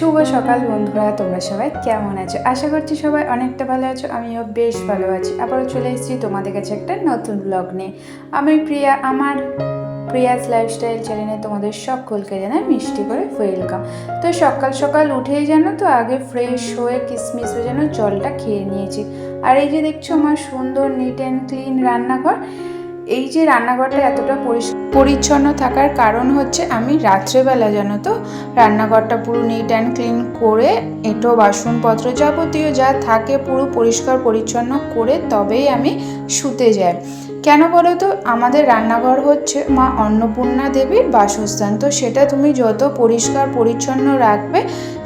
শুভ সকাল বন্ধুরা, তোমরা সবাই কেমন আছো? আশা করছি সবাই অনেকটা ভালো আছো, আমিও বেশ ভালো আছি। আবারও চলে এসেছি তোমাদের কাছে একটা নতুন ব্লগ নিয়ে। আমি প্রিয়া, আমার প্রিয়াস লাইফস্টাইল চ্যানেলে তোমাদের সকলকে জানাই মিষ্টি করে ওয়েলকাম তো সকাল সকাল উঠেই জানো তো, আগে ফ্রেশ হয়ে কিসমিস হয়ে যেন জলটা খেয়ে নিয়েছি। আর এই যে দেখছ আমার সুন্দর নিট অ্যান্ড ক্লিন রান্নাঘর এই যে রান্নাঘরটা এতটা পরিচ্ছন্ন থাকার কারণ হচ্ছে আমি রাত্রেবেলা, জানো তো? রান্নাঘরটা পুরো নিট অ্যান্ড ক্লিন করে এঁটো বাসনপত্র যাবতীয় যা থাকে পুরো পরিষ্কার পরিচ্ছন্ন করে তবেই আমি শুতে যাই। কেন বলো তো? আমাদের রান্নাঘর হচ্ছে মা অন্নপূর্ণা দেবীর বাসস্থান। তো সেটা তুমি যত পরিষ্কার পরিচ্ছন্ন রাখবে,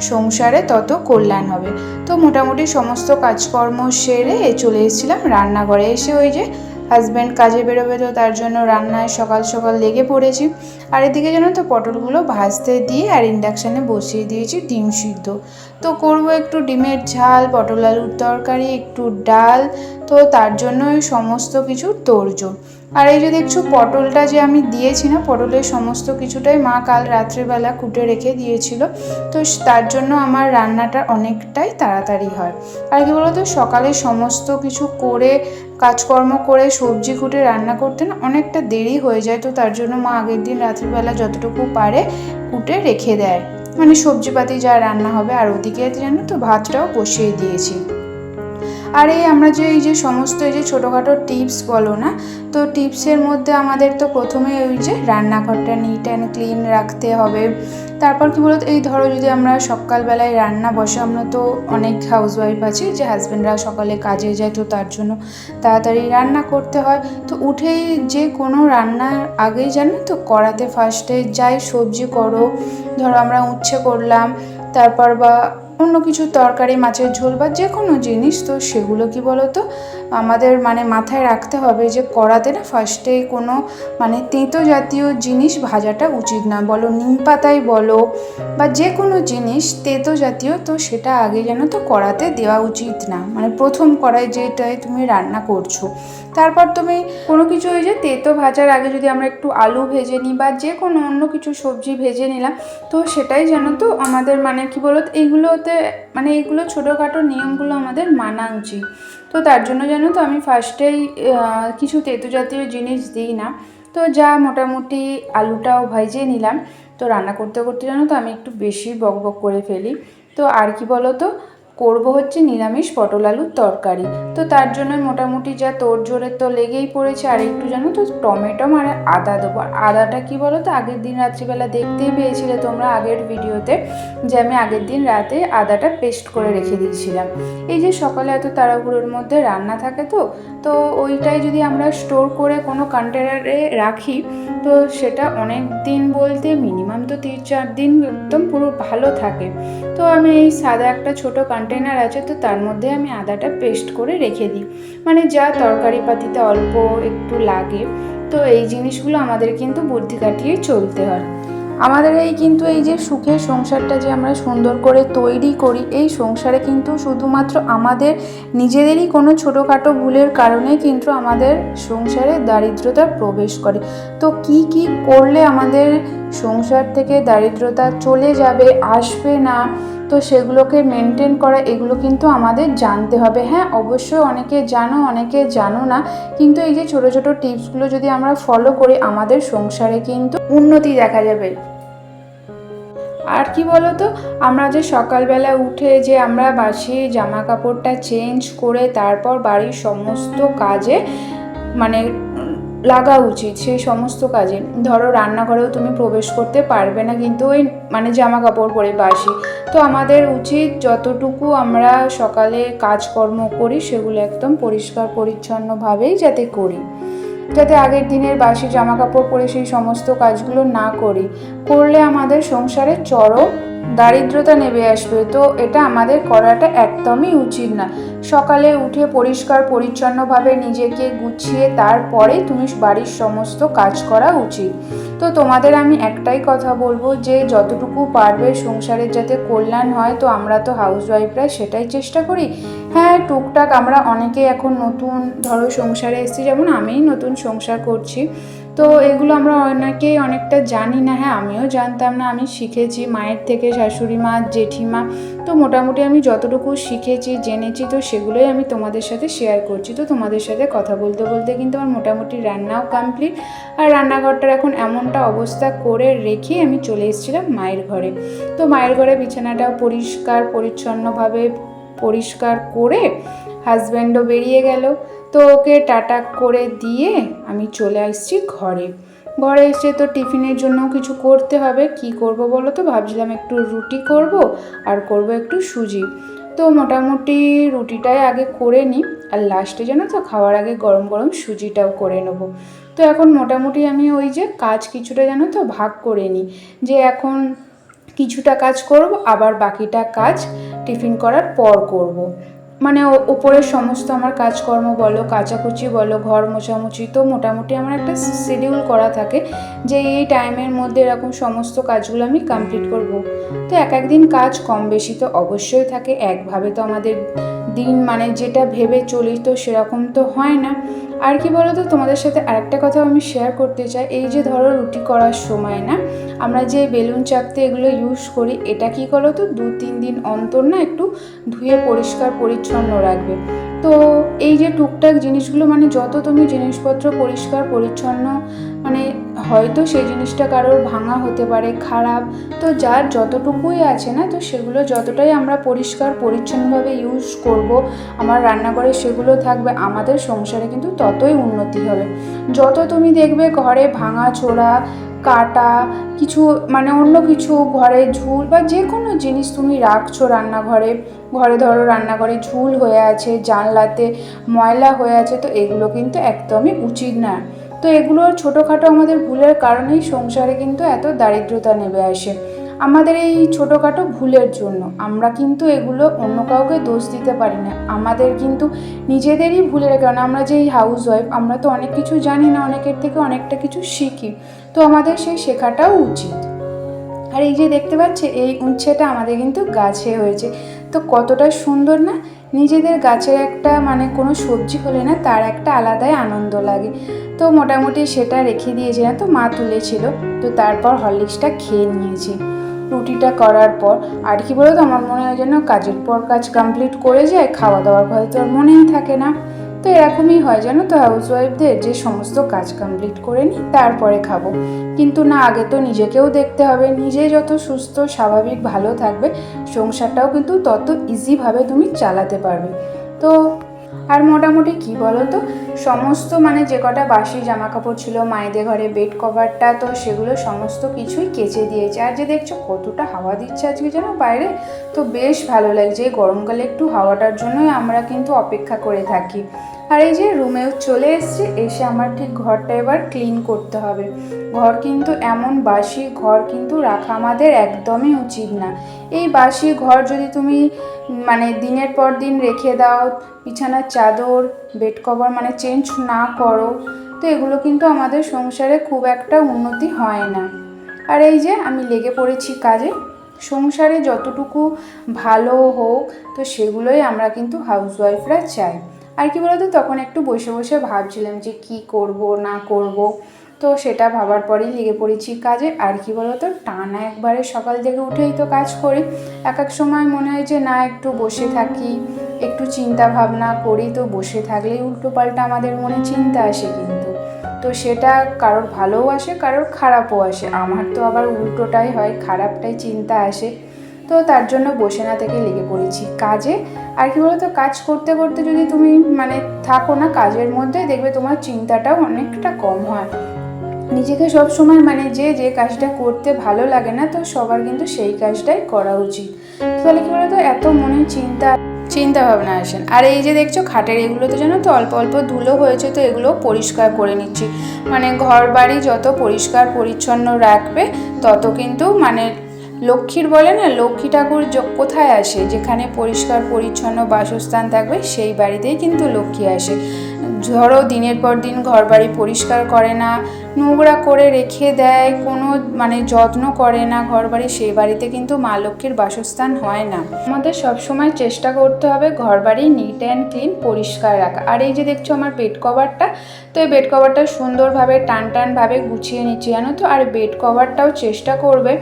সংসারে তত কল্যাণ হবে। তো মোটামুটি সমস্ত কাজকর্ম সেরে চলে এসেছিলাম রান্নাঘরে। এসে ওই যে হাজব্যান্ড কাজে বেরোবে তো তার জন্য রান্নায় সকাল সকাল লেগে পড়েছি। আর এদিকে যেন তো পটলগুলো ভাজতে দিয়ে আর ইন্ডাকশানে বসিয়ে দিয়েছি ডিম সিদ্ধ। তো করব একটু ডিমের ঝাল, পটল আলুর তরকারি, একটু ডাল, তো তার জন্য সমস্ত কিছু তোড়জোড় আর এই যে দেখছ, পটলটা যে আমি দিয়েছি না, পটলের সমস্ত কিছুটাই মা কাল রাত্রেবেলা কুটে রেখে দিয়েছিল। তো তার জন্য আমার রান্নাটা অনেকটাই তাড়াতাড়ি হয়। আর কি বলতো, সকালে সমস্ত কিছু করে, কাজকর্ম করে, সবজি কুটে রান্না করতে না অনেকটা দেরি হয়ে যায়। তো তার জন্য মা আগের দিন রাত্রিবেলা যতটুকু পারে কুটে রেখে দেয়। মানে সবজিপাতি যা রান্না হবে, আর ওদিকে জানো তো, ভাতটাও বসিয়ে দিয়েছি। আর এই আমরা যে এই যে সমস্ত এই যে ছোটোখাটো টিপস বলো না, তো টিপসের মধ্যে আমাদের তো প্রথমে ওই যে রান্নাঘরটা নিট অ্যান্ড ক্লিন রাখতে হবে। তারপর কি বলতো, এই ধরো যদি আমরা সকালবেলায় রান্না বসে, আমরা তো অনেক হাউসওয়াইফ আছি, যে হাজব্যান্ডরা সকালে কাজে যায়, তো তার জন্য তাড়াতাড়ি রান্না করতে হয়। তো উঠেই যে কোনো রান্নার আগেই জানো তো, কড়াতে ফার্স্টে যাই, সবজি করো, ধরো আমরা উচ্ছে করলাম, তারপর বা অন্য কিছু তরকারি, মাছের ঝোল বা যে কোনো জিনিস, তো সেগুলো কি বলো তো আমাদের মানে মাথায় রাখতে হবে যে কড়াতে না ফার্স্টে কোনো মানে তেঁতো জাতীয় জিনিস ভাজাটা উচিত না। বলো নিম পাতাই বলো বা যে কোনো জিনিস তেঁতো জাতীয়, তো সেটা আগে যেন তো কড়াতে দেওয়া উচিত না। মানে প্রথম কড়াই যেটাই তুমি রান্না করছ। তারপর তুমি কোনো কিছু ওই যে তেঁতো ভাজার আগে যদি আমরা একটু আলু ভেজে নিই বা যে কোনো অন্য কিছু সবজি ভেজে নিলাম, তো সেটাই যেন তো আমাদের মানে কি বলো তো এইগুলোতে মানে এগুলো ছোটোখাটো নিয়মগুলো আমাদের মানা উচিত। তো তার জন্য যেন তো আমি ফার্স্টেই কিছু তেঁতু জাতীয় জিনিস দিই না। তো যা মোটামুটি আলুটাও ভেজে নিলাম। তো রান্না করতে করতে জানো তো আমি একটু বেশি বক বক করে ফেলি। তো আর কি বলো তো করব হচ্ছে নিরামিষ পটল আলুর তরকারি। তো তার জন্য মোটামুটি যা তোর জোরে তো লেগেই পড়েছে, আর একটু জানো তো টমেটো আর আদা দেবো। আর আদাটা কি বলো তো আগের দিন রাত্রিবেলা দেখতেই পেয়েছিলে তোমরা আগের ভিডিওতে যে আমি আগের দিন রাতে আদাটা পেস্ট করে রেখে দিয়েছিলাম। এই যে সকালে এত তাড়াহুড়োর মধ্যে রান্না থাকে তো তো ওইটাই যদি আমরা স্টোর করে কোনো কন্টেনারে রাখি, তো সেটা অনেক দিন বলতে মিনিমাম তো তিন চার দিন একদম পুরো ভালো থাকে। তো আমি এই সাদা একটা ছোট কন্টেনার আছে, তো তার মধ্যে আমি আদাটা পেস্ট করে রেখে দিই। মানে যা তরকারি পাতিতে অল্প একটু লাগে, তো এই জিনিসগুলো আমাদের কিন্তু বুদ্ধি কাটিয়ে চলতে হয়। আমাদের এই কিন্তু এই যে সুখের সংসারটা যে আমরা সুন্দর করে তৈরি করি, এই সংসারে কিন্তু শুধুমাত্র আমাদের নিজেদেরই কোনো ছোটোখাটো ভুলের কারণে কিন্তু আমাদের সংসারে দারিদ্রতা প্রবেশ করে। তো কি কি করলে আমাদের সংসার থেকে দারিদ্রতা চলে যাবে, আসবে না? তো সেগুলোকে মেনটেন করা, এগুলো কিন্তু আমাদের জানতে হবে। হ্যাঁ অবশ্যই অনেকে জানো অনেকে জানো না, কিন্তু এই যে ছোটো ছোটো টিপসগুলো যদি আমরা ফলো করি, আমাদের সংসারে কিন্তু উন্নতি দেখা যাবে। আর কি বলতো, আমরা যে সকালবেলা উঠে যে আমরা বাসি জামা কাপড়টা চেঞ্জ করে তারপর বাড়ির সমস্ত কাজে মানে লাগা উচিত সেই সমস্ত কাজে। ধরো রান্নাঘরেও তুমি প্রবেশ করতে পারবে না কিন্তু ওই মানে জামা কাপড় পরে বাসি। তো আমাদের উচিত যতটুকু আমরা সকালে কাজকর্ম করি সেগুলো একদম পরিষ্কার পরিচ্ছন্নভাবেই যাতে করি। যাতে আগের দিনের বাসি জামা কাপড় পরে সেই সমস্ত কাজগুলো না করি। করলে আমাদের সংসারে চরম দারিদ্রতা নেমে আসবে। তো এটা আমাদের করাটা একদমই উচিত না। সকালে উঠে পরিষ্কার, পরিচ্ছন্নভাবে নিজেকে গুছিয়ে তারপরে তুমি বাড়ির সমস্ত কাজ করা উচিত। তো তোমাদের আমি একটাই কথা বলব যে, যতটুকু পারবে সংসারের যাতে কল্যাণ হয়, তো আমরা তো হাউসওয়াইফরা সেটাই চেষ্টা করি। হ্যাঁ টুকটাক আমরা অনেকেই এখন নতুন, ধরো সংসারে এসেছি, যেমন আমিই নতুন সংসার করছি। তো এগুলো আমরা অনেকেই অনেকটা জানি না হ্যাঁ আমিও জানতাম না। আমি শিখেছি মায়ের থেকে, শাশুড়ি মা, জেঠিমা। তো মোটামুটি আমি যতটুকু শিখেছি, জেনেছি, তো সেগুলোই আমি তোমাদের সাথে শেয়ার করছি। তো তোমাদের সাথে কথা বলতে বলতে কিন্তু আমার মোটামুটি রান্নাও কমপ্লিট আর রান্নাঘরটার এখন এমনটা অবস্থা করে রেখে আমি চলে এসেছিলাম মায়ের ঘরে। তো মায়ের ঘরে বিছানাটাও পরিষ্কার, পরিচ্ছন্নভাবে পরিষ্কার করে হাজব্যান্ডও বেরিয়ে গেল। তো ওকে টাটা করে দিয়ে আমি চলে আসছি ঘরে। ঘরে এসে তো টিফিনের জন্য কিছু করতে হবে। কি করব বলো তো? ভাবছিলাম একটু রুটি করব আর করব একটু সুজি। তো মোটামুটি রুটিটাই আগে করে নিই আর লাস্টে যেন তো খাওয়ার আগে গরম গরম সুজিটাও করে নেব। তো এখন মোটামুটি আমি ওই যে কাজ কিছুটা যেন তো ভাগ করে নিই। যে এখন কিছুটা কাজ করব, আবার বাকিটা কাজ টিফিন করার পর করব। মানে ওপরের সমস্ত আমার কাজকর্ম বলো, কাচাকুচি বলো, ঘর মোছামুছি তো মোটামুটি আমার একটা শিডিউল করা থাকে যে এই টাইমের মধ্যে এরকম সমস্ত কাজগুলো আমি কমপ্লিট করব। তো এক একদিন কাজ কম বেশি তো অবশ্যই থাকে, একভাবে তো আমাদের দিন মানে যেটা ভেবে চলি তো সেরকম তো হয় না আর কি বলো তো তোমাদের সাথে আরেকটা কথা আমি শেয়ার করতে চাই, এই যে ধরো রুটি করার সময় না, আমরা যে বেলুন চাকতে এগুলো ইউজ করি, এটা কি করো তো দু তিন দিন অন্তর না ধুয়ে পরিষ্কার, পরিচ্ছন্ন রাখবে। তো এই যে টুকটাক জিনিসগুলো মানে যত তুমি জিনিসপত্র পরিষ্কার, পরিচ্ছন্ন মানে হয়তো সেই জিনিসটা কারোর ভাঙা হতে পারে, খারাপ, তো যার যতটুকুই আছে না, তো সেগুলো যতটাই আমরা পরিষ্কার, পরিচ্ছন্নভাবে ইউজ করব, আমার রান্নাঘরে সেগুলো থাকবে, আমাদের সংসারে কিন্তু ততই উন্নতি হবে। যত তুমি দেখবে ঘরে ভাঙা, ছোড়া কাটা, কিছু মানে অন্য কিছু, ঘরে ঝুল বা যে কোনো জিনিস তুমি রাখছো রান্নাঘরে, ঘরে ধরো রান্নাঘরে ঝুল হয়ে আছে, জানলাতে ময়লা হয়ে আছে, তো এগুলো কিন্তু একদমই উচিত না। তো এগুলো ছোটোখাটো আমাদের ভুলের কারণেই সংসারে কিন্তু এত দারিদ্রতা নেমে আসে। আমাদের এই ছোটোখাটো ভুলের জন্য। আমরা কিন্তু এগুলো অন্য কাউকে দোষ দিতে পারি না। আমাদের কিন্তু নিজেদেরই ভুলের কারণে। আমরা যে হাউস ওয়াইফ আমরা তো অনেক কিছু জানি না, অনেকের থেকে অনেকটা কিছু শিখি। তো আমাদের সেই শেখাটাও উচিত। আর এই যে দেখতে পাচ্ছে, এই উচ্ছেটা আমাদের কিন্তু গাছে হয়েছে। তো কতটা সুন্দর না? নিজেদের গাছের একটা মানে কোনো সবজি হলে না তার একটা আলাদাই আনন্দ লাগে। তো মোটামুটি সেটা রেখে দিয়েছে না? তো মা তুলেছিল। তো তারপর হরলিক্সটা খেয়ে নিয়েছি। রুটিটা করার পর, আর কি বলো তো আমার মনে হয় যেন কাজের পর কাজ কমপ্লিট করে যায় খাওয়া দাওয়ার কথা তো আর মনেই থাকে না। তো এরকমই হয় জানো তো হাউস ওয়াইফদের যে সমস্ত কাজ কমপ্লিট করে নিই, তারপরে খাব। কিন্তু না, আগে তো নিজেকেও দেখতে হবে নিজে যত সুস্থ, স্বাভাবিক, ভালো থাকবে, সংসারটাও কিন্তু তত ইজিভাবে তুমি চালাতে পারবে। তো আর মোটামুটি কি বলো তো সমস্ত মানে যে কটা বাসি জামা কাপড় ছিল, মায়েদের ঘরে বেড কভারটা তো সেগুলো সমস্ত কিছুই কেচে দিয়েছে। আর যে দেখছ কতটা হাওয়া দিচ্ছে আজকে যেন বাইরে, তো বেশ ভালো লাগছে। এই গরমকালে একটু হাওয়াটার জন্যই আমরা কিন্তু অপেক্ষা করে থাকি। আর এই যে রুমেও চলে এসছে, এসে আমার ঠিক ঘরটা এবার ক্লিন করতে হবে। ঘর কিন্তু এমন বাসি, ঘর কিন্তু রাখা আমাদের একদমই উচিত না। এই বাসি ঘর যদি তুমি মানে দিনের পর দিন রেখে দাও, বিছানার চাদর বেড কভার মানে চেঞ্জ না করো, তো এগুলো কিন্তু আমাদের সংসারে খুব একটা উন্নতি হয় না। আর এই যে আমি লেগে পড়েছি কাজে, সংসারে যতটুকু ভালো হোক, তো সেগুলোই আমরা কিন্তু হাউসওয়াইফরা চাই। আর কি বলতো, তখন একটু বসে বসে ভাবছিলাম যে কি করব, না করব। তো সেটা ভাবার পরেই লেগে পড়েছি কাজে। আর কি বলতো, টানা একবারে সকাল থেকে উঠেই তো কাজ করি। এক এক সময় মনে হয় যে না, একটু বসে থাকি, একটু চিন্তা ভাবনা করি। তো বসে থাকলেই উল্টো পাল্টা আমাদের মনে চিন্তা আসে কিন্তু। তো সেটা কারোর ভালোও আসে, কারোর খারাপও আসে। আমার তো আবার উল্টোটাই হয়, খারাপটাই চিন্তা আসে। তো তার জন্য বসে না থেকে লেগে পড়েছি। কাজে? আর কি বলতো, কাজ করতে করতে যদি তুমি মানে থাকো না কাজের মধ্যে, দেখবে তোমার চিন্তাটাও অনেকটা কম হয়। নিজেকে সব সময় মানে যে যে কাজটা করতে ভালো লাগে না, তো সবার কিন্তু সেই কাজটাই করা উচিত। তাহলে কি বলতো, এত মনে চিন্তা চিন্তা ভাবনা আসেন আর এই যে দেখছ, খাটের এগুলো তো জানো তো, অল্প অল্প ধুলো হয়েছে, তো এগুলো পরিষ্কার করে নিচ্ছি। মানে ঘর বাড়ি যত পরিষ্কার, পরিচ্ছন্ন রাখবে, তত কিন্তু মানে লক্ষ্মীর বলে না, লক্ষ্মী ঠাকুর কোথায় আসে? যেখানে পরিষ্কার, পরিচ্ছন্ন বাসস্থান থাকবে, সেই বাড়িতেই কিন্তু লক্ষ্মী আসে। ধরো দিনের পর দিন ঘর বাড়ি পরিষ্কার করে না নোংরা করে রেখে দেয়, কোনো মানে যত্ন করে না ঘর বাড়ি সেই বাড়িতে কিন্তু মা লক্ষ্মীর বাসস্থান হয় না। আমাদের সবসময় চেষ্টা করতে হবে ঘর বাড়ি নিট অ্যান্ড ক্লিন পরিষ্কার রাখা। আর এই যে দেখছ আমার বেড কভারটা তো এই বেড কভারটা সুন্দরভাবে টান টানভাবে গুছিয়ে নিচ্ছি জানো তো? আর বেড কভারটাও চেষ্টা করবে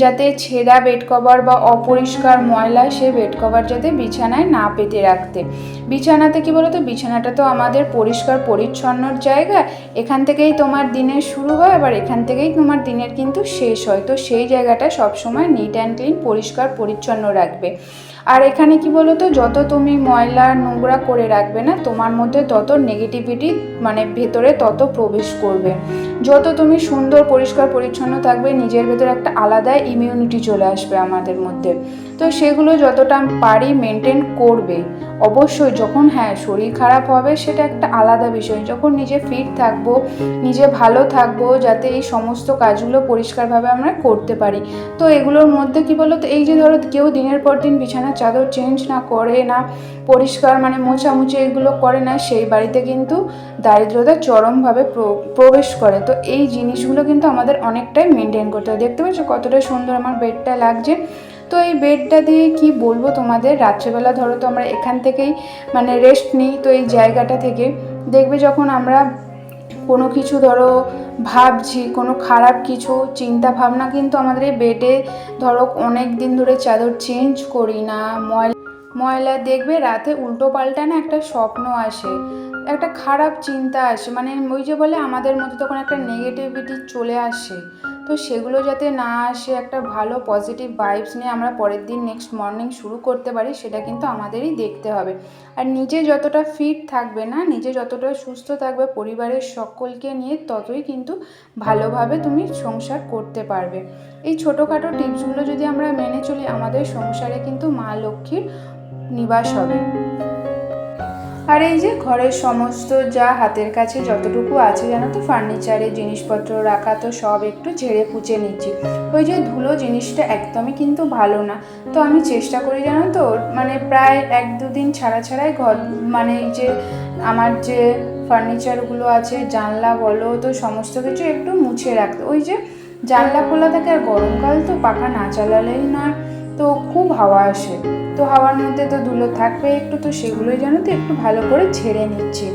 যাতে ছেঁড়া বেড কভার বা অপরিষ্কার ময়লা সে বেড কভার যাতে বিছানায় না পেতে রাখতে। বিছানাতে কি বলো তো বিছানাটা তো আমাদের পরিষ্কার, পরিচ্ছন্নর জায়গা। এখান থেকেই তোমার দিনের শুরু হয়, আবার এখান থেকেই তোমার দিনের কিন্তু শেষ হয়। তো সেই জায়গাটা সবসময় নিট অ্যান্ড ক্লিন পরিষ্কার, পরিচ্ছন্ন রাখবে। আর এখানে কি বলো তো যত তুমি ময়লা, নোংরা করে রাখবে না, তোমার মধ্যে তত নেগেটিভিটি মানে ভেতরে তত প্রবেশ করবে। যত তুমি সুন্দর, পরিষ্কার, পরিচ্ছন্ন থাকবে, নিজের ভেতরে একটা আলাদা ইমিউনিটি চলে আসবে আমাদের মধ্যে। তো সেগুলো যতটা পারি মেনটেন করবে। অবশ্যই যখন হ্যাঁ শরীর খারাপ হবে, সেটা একটা আলাদা বিষয়। যখন নিজে ফিট থাকব, নিজে ভালো থাকব, যাতে এই সমস্ত কাজগুলো পরিষ্কারভাবে আমরা করতে পারি। তো এগুলোর মধ্যে কি বলো তো এই যে ধরো কেউ দিনের পর দিন বিছানার চাদর চেঞ্জ না করে না, পরিষ্কার মানে মোছামুছি এগুলো করে না, সেই বাড়িতে কিন্তু দারিদ্রতা চরমভাবে প্রবেশ করে। তো এই জিনিসগুলো কিন্তু আমাদের অনেকটাই মেনটেন করতে হয়। দেখতে পাচ্ছ কতটা সুন্দর আমার বেডটা লাগছে। তো এই বেডটা দিয়ে কি বলব তোমাদের? রাত্রেবেলা ধরো তো আমরা এখান থেকেই মানে রেস্ট নিই তো এই জায়গাটা থেকে। দেখবে যখন আমরা কোনো কিছু ধরো ভাবছি, কোনো খারাপ কিছু, চিন্তা ভাবনা কিন্তু আমাদের এই বেডে ধরো অনেক দিন ধরে চাদর চেঞ্জ করি না, ময়লা ময়লা দেখবে রাতে উল্টো পাল্টা না একটা স্বপ্ন আসে। একটা খারাপ চিন্তা আসে। মানে ওই যে বলে আমাদের মধ্যে তখন একটা নেগেটিভিটি চলে আসে। তো সেগুলো যাতে না আসে, একটা ভালো পজিটিভ ভাইবস নিয়ে আমরা পরের দিন নেক্সট মর্নিং শুরু করতে পারি, সেটা কিন্তু আমাদেরই দেখতে হবে। আর নিজে যতটা ফিট থাকবে না, নিজে যতটা সুস্থ থাকবে পরিবারের সকলকে নিয়ে, ততই কিন্তু ভালোভাবে তুমি সংসার করতে পারবে। এই ছোটোখাটো টিপসগুলো যদি আমরা মেনে চলি, আমাদের সংসারে কিন্তু মা লক্ষ্মীর নিবাস হবে। আর এই যে ঘরের সমস্ত যা হাতের কাছে যতটুকু আছে জানো তো ফার্নিচারের জিনিসপত্র রাখা তো সব একটু ঝেড়ে পুচে নিচ্ছি। ওই যে ধুলো জিনিসটা একদমই কিন্তু ভালো না। তো আমি চেষ্টা করি জানো তো মানে প্রায় এক দুদিন ছাড়া ছাড়াই ঘর মানে এই যে আমার যে ফার্নিচারগুলো আছে, জানলা বলো তো সমস্ত কিছু একটু মুছে রাখতে। ওই যে জানলা খোলা থাকে আর গরমকাল তো পাখা না চালালেই নয়, তো খুব হাওয়া আসে। তো হাওয়ার মধ্যে তো ধুলো থাকবে, একটু তো সেগুলোই যেন তো, একটু ভালো করে ছেড়ে নিচ্ছি।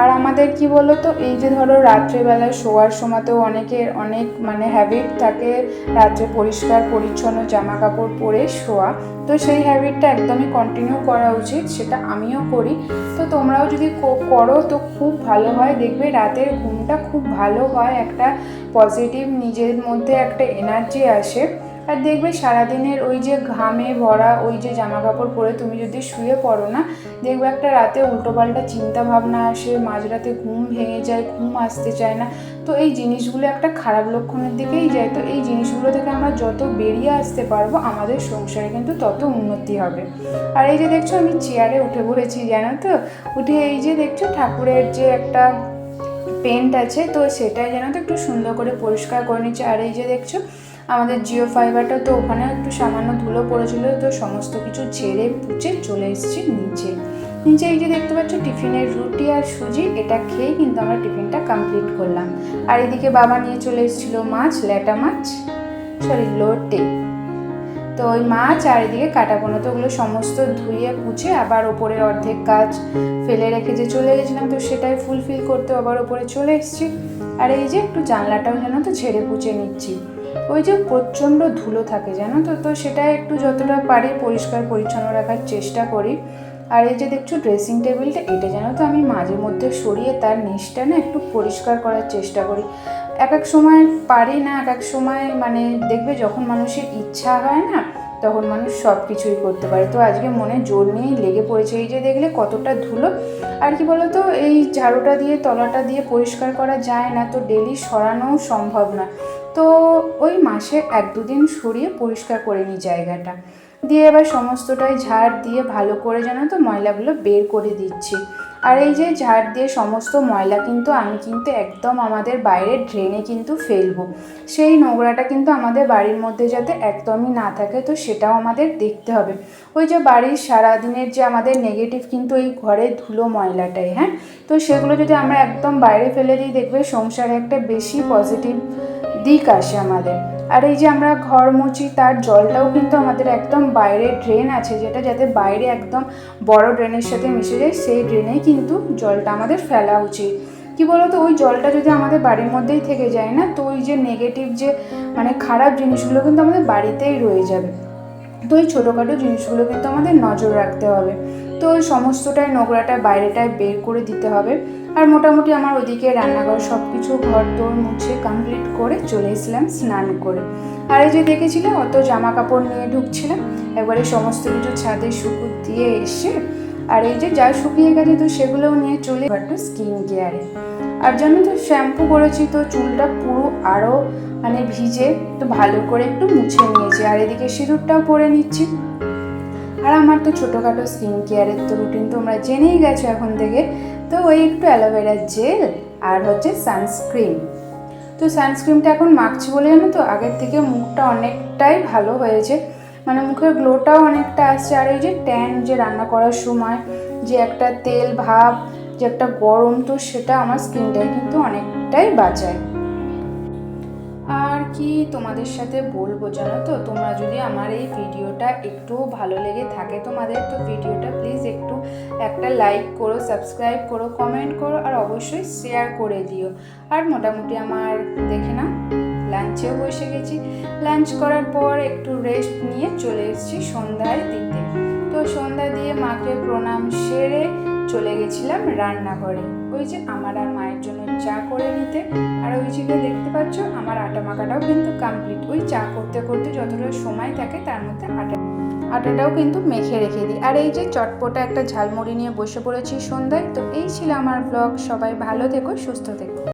আর আমাদের কি বলো তো এই যে ধরো রাত্রেবেলা শোয়ার সময়তেও অনেকের অনেক মানে হ্যাবিট থাকে রাত্রে পরিষ্কার পরিচ্ছন্ন জামা কাপড় পরে শোয়া। তো সেই হ্যাবিটটা একদমই কন্টিনিউ করা উচিত, সেটা আমিও করি। তো তোমরাও যদি করো তো খুব ভালো হয়, দেখবে রাতের ঘুমটা খুব ভালো হয়, একটা পজিটিভ নিজের মধ্যে একটা এনার্জি আসে। আর দেখবে সারাদিনের ওই যে ঘামে ভরা ওই যে জামা কাপড় পরে তুমি যদি শুয়ে পড়ো না, দেখবে একটা রাতে উল্টোপাল্টা চিন্তা ভাবনা আসে, মাঝরাতে ঘুম ভেঙে যায়, ঘুম আসতে চায় না। তো এই জিনিসগুলো একটা খারাপ লক্ষণের দিকেই যায়। তো এই জিনিসগুলো থেকে আমরা যত বেরিয়ে আসতে পারব, আমাদের সংসারে কিন্তু তত উন্নতি হবে। আর এই যে দেখছ, আমি চেয়ারে উঠে পড়েছি, জানো তো? উঠে এই যে দেখছ, ঠাকুরের যে একটা পেন্ট আছে, তো সেটাই যেন তো একটু সুন্দর করে পরিষ্কার করে নিচ্ছে। আর এই যে দেখছ আমাদের জিও ফাইবারটা তো ওখানে একটু সামান্য ধুলো পড়েছিল, তো সমস্ত কিছু ঝেড়ে পুচে চলে এসেছি নিচে। নিচে এই যে দেখতে পাচ্ছ টিফিনের রুটি আর সুজি, এটা খেয়ে কিন্তু আমরা টিফিনটা কমপ্লিট করলাম। আর এদিকে বাবা নিয়ে চলে এসেছিল মাছ, ল্যাটা মাছ সরি লোটে। তো ওই মাছ আর এদিকে কাটা পোনা, তো ওগুলো সমস্ত ধুয়ে পুছে আবার ওপরের অর্ধেক কাজ ফেলে রেখে যে চলে গেছিলাম, তো সেটাই ফুলফিল করতে আবার ওপরে চলে এসেছি। আর এই যে একটু জানলাটাও যেন তো ঝেড়ে পুছে নিচ্ছি। ওই যে প্রচণ্ড ধুলো থাকে, জানো তো? তো সেটা একটু যতটা পারি পরিষ্কার, পরিচ্ছন্ন রাখার চেষ্টা করি। আর এই যে দেখছ ড্রেসিং টেবিলটা এটা যেন তো আমি মাঝে মধ্যে সরিয়ে তার নিচটা না একটু পরিষ্কার করার চেষ্টা করি। এক এক সময় পারি না, এক এক সময় মানে দেখবে যখন মানুষের ইচ্ছা হয় না, তখন মানুষ সব কিছুই করতে পারে। তো আজকে মনে জোর নিয়েই লেগে পড়েছে এই যে দেখলে কতটা ধুলো। আর কি বলতো, এই ঝাড়ুটা দিয়ে, তলাটা দিয়ে পরিষ্কার করা যায় না, তো ডেলি সরানোও সম্ভব না। তো ওই মাসে এক দুদিন সরিয়ে পরিষ্কার করে নিই জায়গাটা। দিয়ে এবার সমস্তটাই ঝাড় দিয়ে ভালো করে যেন তো ময়লাগুলো বের করে দিচ্ছি। আর এই যে ঝাড় দিয়ে সমস্ত ময়লা কিন্তু আমি কিন্তু একদম আমাদের বাইরের ড্রেনে কিন্তু ফেলব। সেই নোংরাটা কিন্তু আমাদের বাড়ির মধ্যে যাতে একদমই না থাকে তো সেটাও আমাদের দেখতে হবে। ওই যে বাড়ির সারাদিনের যে আমাদের নেগেটিভ কিন্তু এই ঘরে ধুলো ময়লাটাই হ্যাঁ? তো সেগুলো যদি আমরা একদম বাইরে ফেলে দিই, দেখবে সংসারে একটা বেশি পজিটিভ দিক আসে আমাদের। আর এই যে আমরা ঘর মুছি, তার জলটাও কিন্তু আমাদের একদম বাইরে ড্রেন আছে, যেটা যাতে বাইরে একদম বড় ড্রেনের সাথে মিশে যায়, সেই ড্রেনেই কিন্তু জলটা আমাদের ফেলা উচিত। কি বলতো, ওই জলটা যদি আমাদের বাড়ির মধ্যেই থেকে যায় না, তো ওই যে নেগেটিভ যে মানে খারাপ জিনিসগুলো কিন্তু আমাদের বাড়িতেই রয়ে যাবে। তো ওই ছোটোখাটো জিনিসগুলো কিন্তু আমাদের নজর রাখতে হবে। তো ওই সমস্তটাই নোংরাটা বাইরেটায় বের করে দিতে হবে। আর মোটামুটি আমার ওদিকে রান্নাঘর সব কিছু ঘর দোর মুছে কমপ্লিট করে চলে এসেছিলাম স্নান করে। আর এই যে দেখেছিলে অত জামা কাপড় নিয়ে ঢুকছিলাম। একবারে সমস্ত কিছু ছাদে শুকু দিয়ে এসে, আর এই যে যা শুকিয়ে গেছে তো সেগুলোও নিয়ে চলে একটু স্কিন কেয়ারে আর জানো তো শ্যাম্পু করেছি তো চুলটা পুরো আরও মানে ভিজে, তো ভালো করে একটু মুছে নিয়েছি। আর এদিকে সিঁদুরটাও পরে নিচ্ছি। আর আমার তো ছোটোখাটো স্কিন কেয়ারের তো রুটিন তোমরা জেনেই গেছো এখন থেকে। তো ওই একটু অ্যালোভেরার জেল আর হচ্ছে সানস্ক্রিন তো সানস্ক্রিনটা এখন মাখছি বলে জানো তো, আগের থেকে মুখটা অনেকটাই ভালো হয়েছে। মানে মুখের গ্লোটাও অনেকটা আসছে। আর ওই যে ট্যান যে রান্না করার সময় যে একটা তেল ভাব, যে একটা গরম, তো সেটা আমার স্কিনটাই কিন্তু অনেকটাই বাঁচায়। আর কি তোমাদের সাথে বলব জানো তো? তোমরা যদি আমার এই ভিডিওটা একটু ভালো লেগে থাকে তোমাদের, তো ভিডিওটা প্লিজ একটু একটা লাইক করো সাবস্ক্রাইব করো কমেন্ট করো আর অবশ্যই শেয়ার করে দিও। আর মোটামুটি আমার দেখে না লাঞ্চেও বসে গেছি। লাঞ্চ করার পর একটু রেস্ট নিয়ে চলে এসেছি সন্ধ্যার দিতে তো সন্ধ্যা দিয়ে মাকে প্রণাম সেরে চলে গেছিলাম রান্নাঘরে। ওই যে আমার আর মায়ের জন্য চা করে নিতে। আর ওই যে দেখতে পাচ্ছ, আমার আটা মাখাটাও কিন্তু কমপ্লিট ওই চা করতে করতে যতটা সময় থাকে, তার মধ্যে আটা, আটাটাও কিন্তু মেখে রেখে দিই। আর এই যে চটপটা একটা ঝালমুড়ি নিয়ে বসে পড়েছি সন্ধ্যায়, তো এই ছিল আমার ব্লগ সবাই ভালো থেকো, সুস্থ থেকো।